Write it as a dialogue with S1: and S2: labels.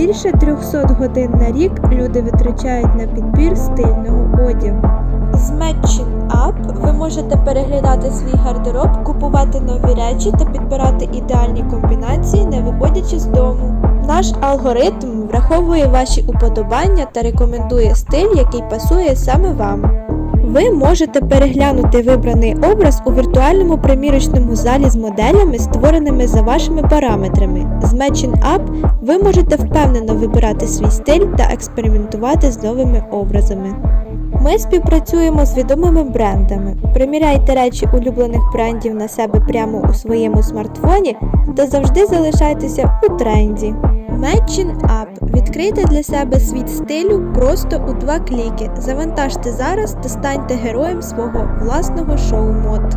S1: Більше 300 годин на рік люди витрачають на підбір стильного одягу. З Matching Up ви можете переглядати свій гардероб, купувати нові речі та підбирати ідеальні комбінації, не виходячи з дому. Наш алгоритм враховує ваші уподобання та рекомендує стиль, який пасує саме вам. Ви можете переглянути вибраний образ у віртуальному примірочному залі з моделями, створеними за вашими параметрами. З Matching Up ви можете впевнено вибирати свій стиль та експериментувати з новими образами. Ми співпрацюємо з відомими брендами. Приміряйте речі улюблених брендів на себе прямо у своєму смартфоні та завжди залишайтеся у тренді. Matching Up. Відкрийте для себе світ стилю просто у два кліки. Завантажте зараз та станьте героєм свого власного шоу мод.